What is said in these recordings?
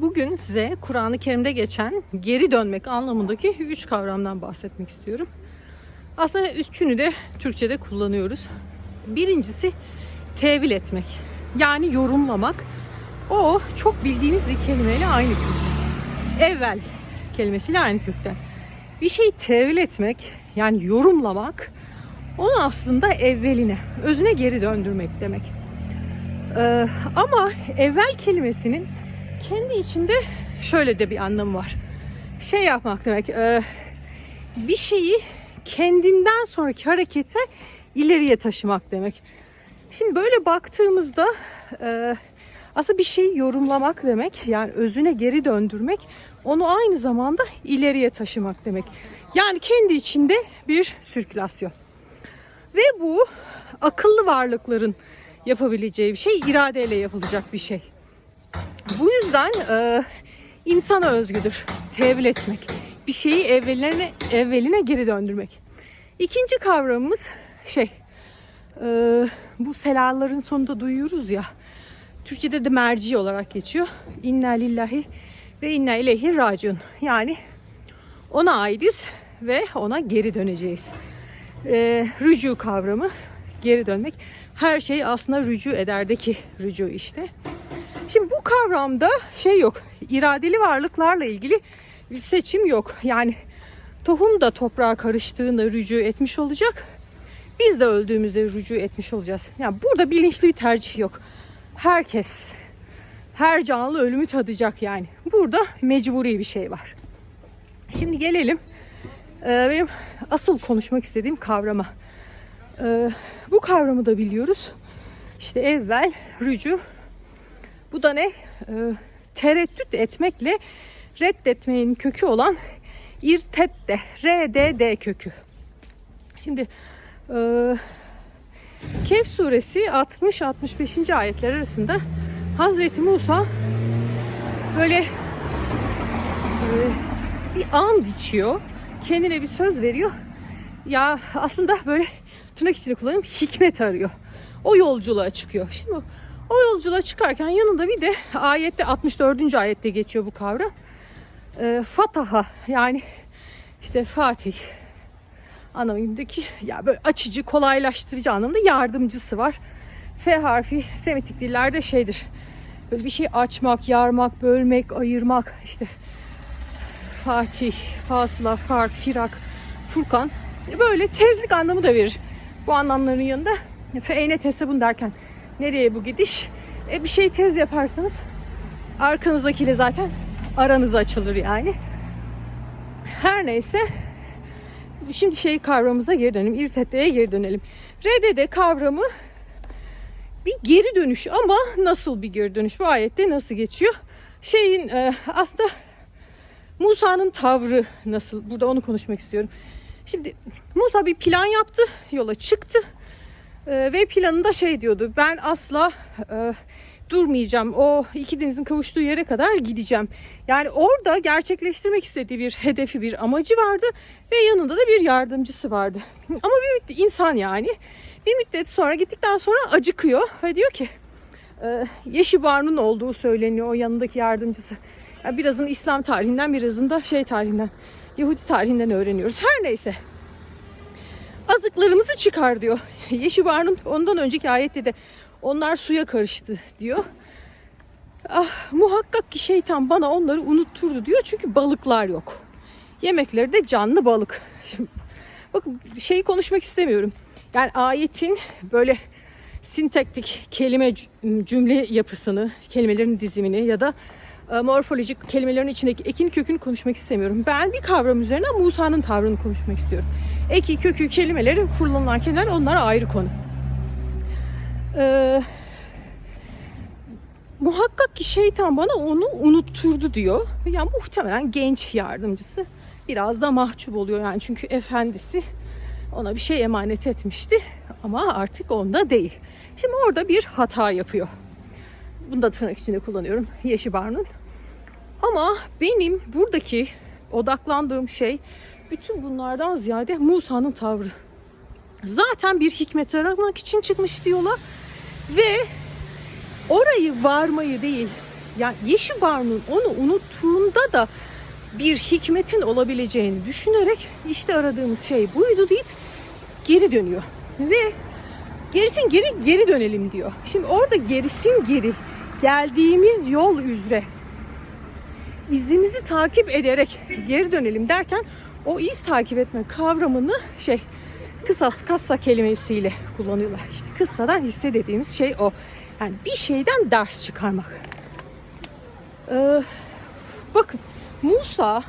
Bugün size Kur'an-ı Kerim'de geçen geri dönmek anlamındaki üç kavramdan bahsetmek istiyorum. Aslında üçünü de Türkçe'de kullanıyoruz. Birincisi tevil etmek. Yani yorumlamak. O çok bildiğimiz bir kelimeyle aynı kökten. Evvel kelimesiyle aynı kökten. Bir şeyi tevil etmek yani yorumlamak onu aslında evveline, özüne geri döndürmek demek. Ee, ama evvel kelimesinin kendi içinde şöyle de bir anlamı var. Şey yapmak demek, e, bir şeyi kendinden sonraki harekete ileriye taşımak demek. Şimdi böyle baktığımızda e, aslında bir şeyi yorumlamak demek, yani özüne geri döndürmek, onu aynı zamanda ileriye taşımak demek. Yani kendi içinde bir sirkülasyon. Ve bu akıllı varlıkların yapabileceği bir şey, iradeyle yapılacak bir şey. Bu yüzden e, insana özgüdür tevil etmek. Bir şeyi evveline, evveline geri döndürmek. İkinci kavramımız şey, e, bu selaların sonunda duyuyoruz ya, Türkçe'de de merci olarak geçiyor. İnna lillahi ve inna ileyhi raciun. Yani ona aitiz ve ona geri döneceğiz. E, rücu kavramı, geri dönmek. Her şey aslında rücu ederdeki rücu işte. Şimdi bu kavramda şey yok. iradeli varlıklarla ilgili bir seçim yok. Yani tohum da toprağa karıştığında rücu etmiş olacak. Biz de öldüğümüzde rücu etmiş olacağız. Yani burada bilinçli bir tercih yok. Herkes, her canlı ölümü tadacak yani. Burada mecburi bir şey var. Şimdi gelelim e, benim asıl konuşmak istediğim kavrama. E, bu kavramı da biliyoruz. İşte evvel, rücu, bu da ne? Ee, tereddüt etmekle reddetmenin kökü olan irtette, RDD kökü. Şimdi e, Kehf suresi 60-65. ayetler arasında Hazreti Musa böyle e, bir and içiyor. Kendine bir söz veriyor. Ya aslında böyle tırnak içinde kullanayım hikmet arıyor. O yolculuğa çıkıyor. Şimdi o yolculuğa çıkarken yanında bir de ayette 64. ayette geçiyor bu kavram. E, Fataha yani işte Fatih anlamındaki ya böyle açıcı, kolaylaştırıcı anlamda yardımcısı var. F harfi Semitik dillerde şeydir. Böyle bir şey açmak, yarmak, bölmek, ayırmak işte Fatih, Fasıla, Fark, Firak, Furkan böyle tezlik anlamı da verir. Bu anlamların yanında Feyne tesebun derken Nereye bu gidiş? E bir şey tez yaparsanız arkanızdakiyle zaten aranız açılır yani. Her neyse şimdi şey kavramımıza geri dönelim. İrteddeye geri dönelim. RDD kavramı bir geri dönüş ama nasıl bir geri dönüş? Bu ayette nasıl geçiyor? Şeyin e, aslında Musa'nın tavrı nasıl? Burada onu konuşmak istiyorum. Şimdi Musa bir plan yaptı, yola çıktı. Ee, ve planında şey diyordu. Ben asla e, durmayacağım. O iki denizin kavuştuğu yere kadar gideceğim. Yani orada gerçekleştirmek istediği bir hedefi, bir amacı vardı ve yanında da bir yardımcısı vardı. Ama bir insan yani. Bir müddet sonra gittikten sonra acıkıyor ve diyor ki e, Yeşibar'ın olduğu söyleniyor o yanındaki yardımcısı. Yani birazını İslam tarihinden, birazını da şey tarihinden, Yahudi tarihinden öğreniyoruz. Her neyse azıklarımızı çıkar diyor. Yeşibar'ın ondan önceki ayette de onlar suya karıştı diyor. Ah, muhakkak ki şeytan bana onları unutturdu diyor çünkü balıklar yok. Yemekleri de canlı balık. Şimdi, bakın şeyi konuşmak istemiyorum. Yani ayetin böyle sintaktik kelime cümle yapısını, kelimelerin dizimini ya da e, morfolojik kelimelerin içindeki ekin kökünü konuşmak istemiyorum. Ben bir kavram üzerine Musa'nın tavrını konuşmak istiyorum. Eki kökü kelimeleri kullanılan kelimeler onlara ayrı konu. Ee, muhakkak ki şeytan bana onu unutturdu diyor. Yani muhtemelen genç yardımcısı biraz da mahcup oluyor yani çünkü efendisi ona bir şey emanet etmişti ama artık onda değil. Şimdi orada bir hata yapıyor. Bunu da tırnak içinde kullanıyorum Yeşibar'ın. Ama benim buradaki odaklandığım şey bütün bunlardan ziyade Musa'nın tavrı. Zaten bir hikmet aramak için çıkmış diyorlar ve orayı varmayı değil Yani Yeşil Barnum onu unuttuğunda da bir hikmetin olabileceğini düşünerek işte aradığımız şey buydu deyip geri dönüyor. Ve gerisin geri geri dönelim diyor. Şimdi orada gerisin geri geldiğimiz yol üzere izimizi takip ederek geri dönelim derken o iz takip etme kavramını şey kısas kassa kelimesiyle kullanıyorlar. İşte kıssadan hisse dediğimiz şey o. Yani bir şeyden ders çıkarmak. Ee, bakın Musa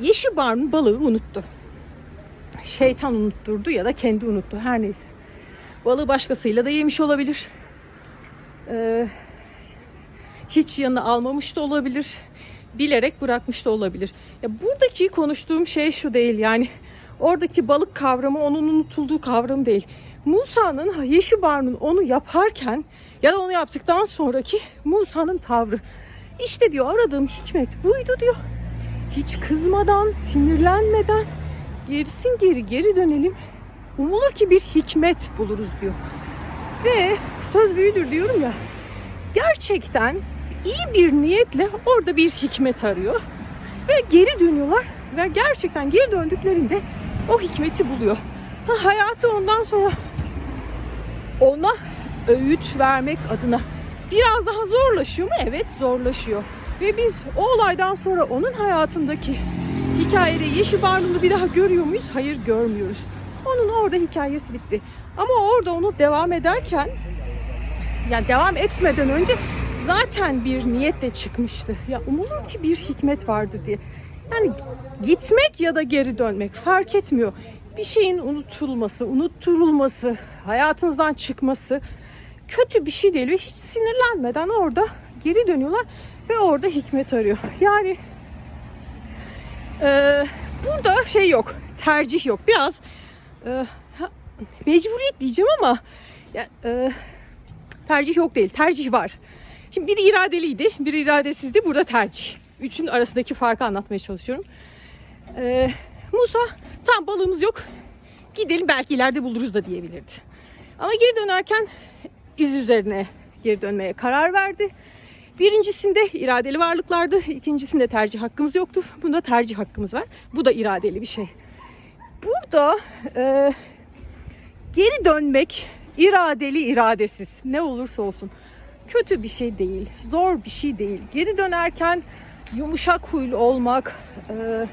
yeşil barnın balığı unuttu. Şeytan unutturdu ya da kendi unuttu her neyse. Balığı başkasıyla da yemiş olabilir. Ee, hiç yanına almamış da olabilir. Bilerek bırakmış da olabilir. Ya buradaki konuştuğum şey şu değil yani oradaki balık kavramı onun unutulduğu kavram değil. Musa'nın Yeşil Barnun onu yaparken ya da onu yaptıktan sonraki Musa'nın tavrı. İşte diyor aradığım hikmet buydu diyor. Hiç kızmadan, sinirlenmeden gerisin geri geri dönelim. Umulur ki bir hikmet buluruz diyor. Ve söz büyüdür diyorum ya. Gerçekten iyi bir niyetle orada bir hikmet arıyor. Ve geri dönüyorlar ve gerçekten geri döndüklerinde o hikmeti buluyor. Ha, hayatı ondan sonra ona öğüt vermek adına biraz daha zorlaşıyor mu? Evet zorlaşıyor. Ve biz o olaydan sonra onun hayatındaki hikayede Yeşil Barnum'u bir daha görüyor muyuz? Hayır görmüyoruz. Onun orada hikayesi bitti. Ama orada onu devam ederken yani devam etmeden önce zaten bir niyetle çıkmıştı. Ya umulur ki bir hikmet vardı diye. Yani gitmek ya da geri dönmek fark etmiyor. Bir şeyin unutulması, unutturulması, hayatınızdan çıkması kötü bir şey değil ve hiç sinirlenmeden orada geri dönüyorlar ve orada hikmet arıyor. Yani e, burada şey yok, tercih yok. Biraz e, mecburiyet diyeceğim ama ya, e, tercih yok değil, tercih var. Şimdi biri iradeliydi, biri iradesizdi. Burada tercih. Üçün arasındaki farkı anlatmaya çalışıyorum. Ee, Musa tam balığımız yok. Gidelim belki ileride buluruz da diyebilirdi. Ama geri dönerken iz üzerine geri dönmeye karar verdi. Birincisinde iradeli varlıklardı. ikincisinde tercih hakkımız yoktu. Bunda tercih hakkımız var. Bu da iradeli bir şey. Burada e, geri dönmek iradeli iradesiz ne olursa olsun kötü bir şey değil, zor bir şey değil. Geri dönerken yumuşak huylu olmak, e,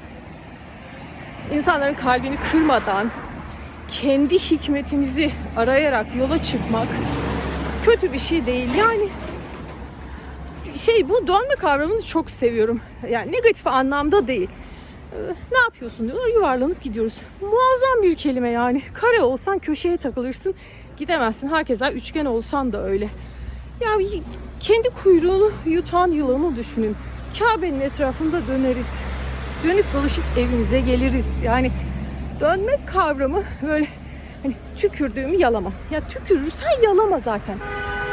insanların kalbini kırmadan kendi hikmetimizi arayarak yola çıkmak kötü bir şey değil. Yani şey bu dönme kavramını çok seviyorum. Yani negatif anlamda değil. Ee, ne yapıyorsun diyorlar yuvarlanıp gidiyoruz. Muazzam bir kelime yani. Kare olsan köşeye takılırsın gidemezsin. Hakeza üçgen olsan da öyle. Ya y- kendi kuyruğunu yutan yılanı düşünün. Kabe'nin etrafında döneriz. Dönüp dolaşıp evimize geliriz. Yani dönmek kavramı böyle hani tükürdüğümü yalamam. Ya tükürürsen yalama zaten.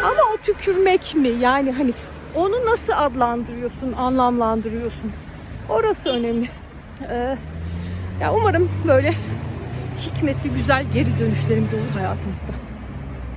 Ama o tükürmek mi? Yani hani onu nasıl adlandırıyorsun, anlamlandırıyorsun? Orası önemli. Ee, ya umarım böyle hikmetli, güzel geri dönüşlerimiz olur hayatımızda.